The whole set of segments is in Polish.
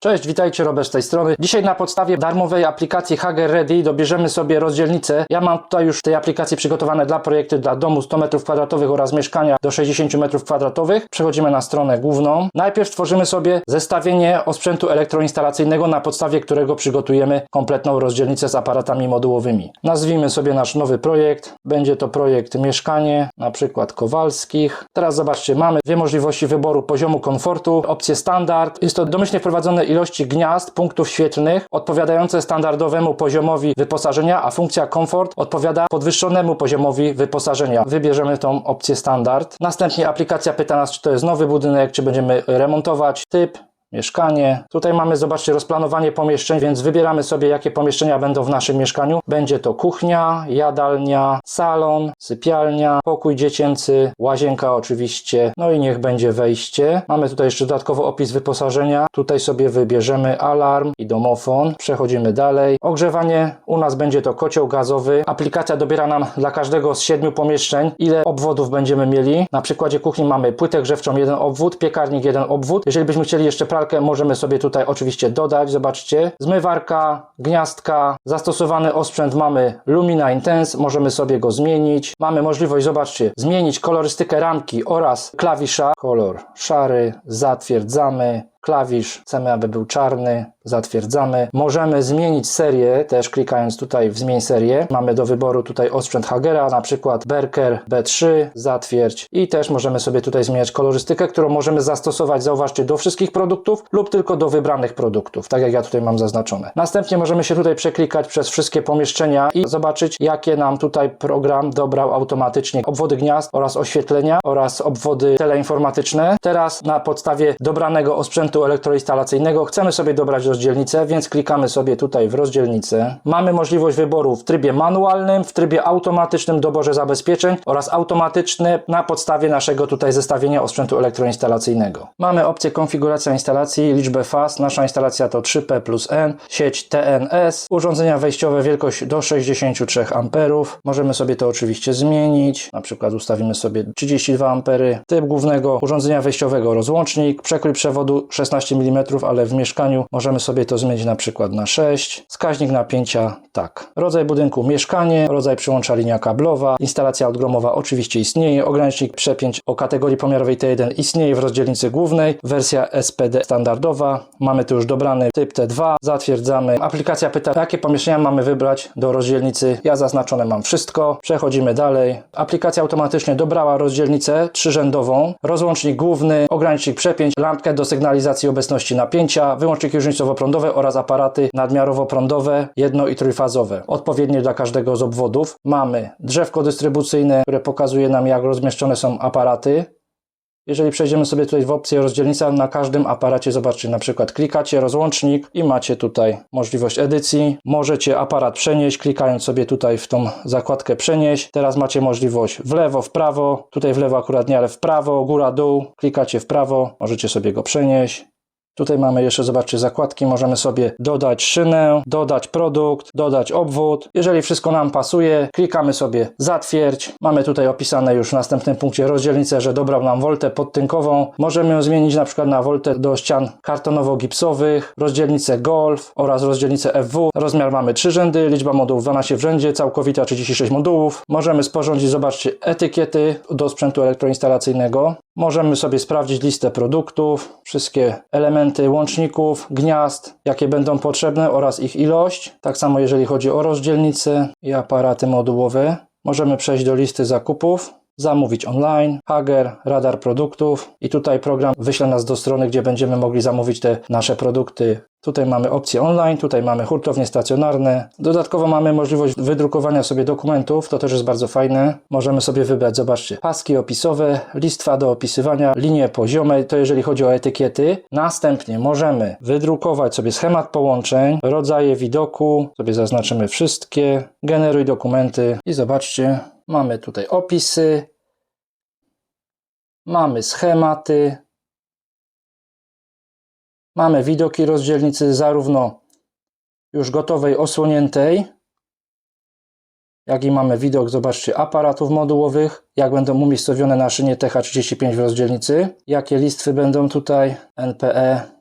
Cześć, witajcie, Robert z tej strony. Dzisiaj na podstawie darmowej aplikacji Hager Ready dobierzemy sobie rozdzielnicę. Ja mam tutaj już w tej aplikacji przygotowane dla projekty dla domu 100 m2 oraz mieszkania do 60 m2. Przechodzimy na stronę główną. Najpierw tworzymy sobie zestawienie osprzętu elektroinstalacyjnego, na podstawie którego przygotujemy kompletną rozdzielnicę z aparatami modułowymi. Nazwijmy sobie nasz nowy projekt. Będzie to projekt mieszkanie, na przykład Kowalskich. Teraz zobaczcie, mamy dwie możliwości wyboru poziomu komfortu, opcję standard. Jest to domyślnie wprowadzone ilości gniazd, punktów świetlnych, odpowiadające standardowemu poziomowi wyposażenia, a funkcja komfort odpowiada podwyższonemu poziomowi wyposażenia. Wybierzemy tą opcję standard. Następnie aplikacja pyta nas, czy to jest nowy budynek, czy będziemy remontować, typ, mieszkanie. Tutaj mamy, zobaczcie, rozplanowanie pomieszczeń, więc wybieramy sobie, jakie pomieszczenia będą w naszym mieszkaniu. Będzie to kuchnia, jadalnia, salon, sypialnia, pokój dziecięcy, łazienka oczywiście, no i niech będzie wejście. Mamy tutaj jeszcze dodatkowo opis wyposażenia. Tutaj sobie wybierzemy alarm i domofon. Przechodzimy dalej. Ogrzewanie u nas będzie to kocioł gazowy. Aplikacja dobiera nam dla każdego z siedmiu pomieszczeń, ile obwodów będziemy mieli. Na przykładzie kuchni mamy płytę grzewczą, jeden obwód, piekarnik, jeden obwód. Jeżeli byśmy chcieli jeszcze pralkę, możemy sobie tutaj oczywiście dodać, zobaczcie. Zmywarka, gniazdka, zastosowany osprzęt mamy Lumina Intense, możemy sobie go zmienić. Mamy możliwość, zobaczcie, zmienić kolorystykę ramki oraz klawisza. Kolor szary, zatwierdzamy. Klawisz chcemy, aby był czarny, zatwierdzamy. Możemy zmienić serię, też klikając tutaj w zmień serię. Mamy do wyboru tutaj osprzęt Hagera, na przykład Berker B3, zatwierdź i też możemy sobie tutaj zmieniać kolorystykę, którą możemy zastosować, zauważcie, do wszystkich produktów lub tylko do wybranych produktów, tak jak ja tutaj mam zaznaczone. Następnie możemy się tutaj przeklikać przez wszystkie pomieszczenia i zobaczyć, jakie nam tutaj program dobrał automatycznie obwody gniazd oraz oświetlenia oraz obwody teleinformatyczne. Teraz na podstawie dobranego osprzętu elektroinstalacyjnego chcemy sobie dobrać rozdzielnicę, więc klikamy sobie tutaj w rozdzielnicę. Mamy możliwość wyboru w trybie manualnym, w trybie automatycznym doborze zabezpieczeń oraz automatyczny na podstawie naszego tutaj zestawienia osprzętu elektroinstalacyjnego. Mamy opcję konfiguracja instalacji, liczbę faz. Nasza instalacja to 3P plus N, sieć TNS, urządzenia wejściowe wielkość do 63 A. Możemy sobie to oczywiście zmienić. Na przykład ustawimy sobie 32 A. Typ głównego urządzenia wejściowego rozłącznik, przekrój przewodu 16 mm, ale w mieszkaniu możemy sobie to zmienić na przykład na 6. Wskaźnik napięcia tak. Rodzaj budynku mieszkanie, rodzaj przyłącza linia kablowa, instalacja odgromowa oczywiście istnieje, ogranicznik przepięć o kategorii pomiarowej T1 istnieje w rozdzielnicy głównej, wersja SPD standardowa, mamy tu już dobrany typ T2, zatwierdzamy. Aplikacja pyta, jakie pomieszczenia mamy wybrać do rozdzielnicy. Ja zaznaczone mam wszystko. Przechodzimy dalej. Aplikacja automatycznie dobrała rozdzielnicę trzyrzędową, rozłącznik główny, ogranicznik przepięć, lampkę do sygnalizacji obecności napięcia, wyłączniki różnicowo-prądowe oraz aparaty nadmiarowo-prądowe, jedno- i trójfazowe, odpowiednie dla każdego z obwodów. Mamy drzewko dystrybucyjne, które pokazuje nam jak rozmieszczone są aparaty. Jeżeli przejdziemy sobie tutaj w opcję rozdzielnica, na każdym aparacie zobaczcie, na przykład klikacie rozłącznik i macie tutaj możliwość edycji. Możecie aparat przenieść, klikając sobie tutaj w tą zakładkę przenieść. Teraz macie możliwość w lewo, w prawo. Tutaj w lewo akurat nie, ale w prawo, góra, dół. Klikacie w prawo, możecie sobie go przenieść. Tutaj mamy jeszcze, zobaczcie, zakładki. Możemy sobie dodać szynę, dodać produkt, dodać obwód. Jeżeli wszystko nam pasuje, klikamy sobie zatwierdź. Mamy tutaj opisane już w następnym punkcie rozdzielnicę, że dobrał nam woltę podtynkową. Możemy ją zmienić na przykład na woltę do ścian kartonowo-gipsowych, rozdzielnicę Golf oraz rozdzielnicę FW. Rozmiar mamy 3 rzędy, liczba modułów 12 w rzędzie, całkowita 36 modułów. Możemy sporządzić, zobaczcie, etykiety do sprzętu elektroinstalacyjnego. Możemy sobie sprawdzić listę produktów, wszystkie elementy łączników, gniazd, jakie będą potrzebne oraz ich ilość. Tak samo jeżeli chodzi o rozdzielnice i aparaty modułowe. Możemy przejść do listy zakupów, zamówić online, Hager, radar produktów i tutaj program wyśle nas do strony, gdzie będziemy mogli zamówić te nasze produkty. Tutaj mamy opcje online, tutaj mamy hurtownie stacjonarne. Dodatkowo mamy możliwość wydrukowania sobie dokumentów, to też jest bardzo fajne. Możemy sobie wybrać, zobaczcie, paski opisowe, listwa do opisywania, linie poziome, to jeżeli chodzi o etykiety. Następnie możemy wydrukować sobie schemat połączeń, rodzaje widoku, sobie zaznaczymy wszystkie, generuj dokumenty i zobaczcie, mamy tutaj opisy, mamy schematy, Mamy widoki rozdzielnicy zarówno już gotowej, osłoniętej, jak i mamy widok, zobaczcie, aparatów modułowych, jak będą umiejscowione na szynie TH35 w rozdzielnicy, jakie listwy będą tutaj, NPE,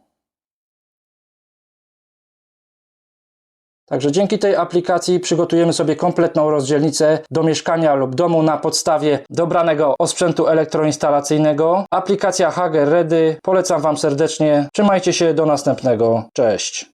Także dzięki tej aplikacji przygotujemy sobie kompletną rozdzielnicę do mieszkania lub domu na podstawie dobranego osprzętu elektroinstalacyjnego. Aplikacja Hager Ready. Polecam Wam serdecznie. Trzymajcie się, do następnego. Cześć.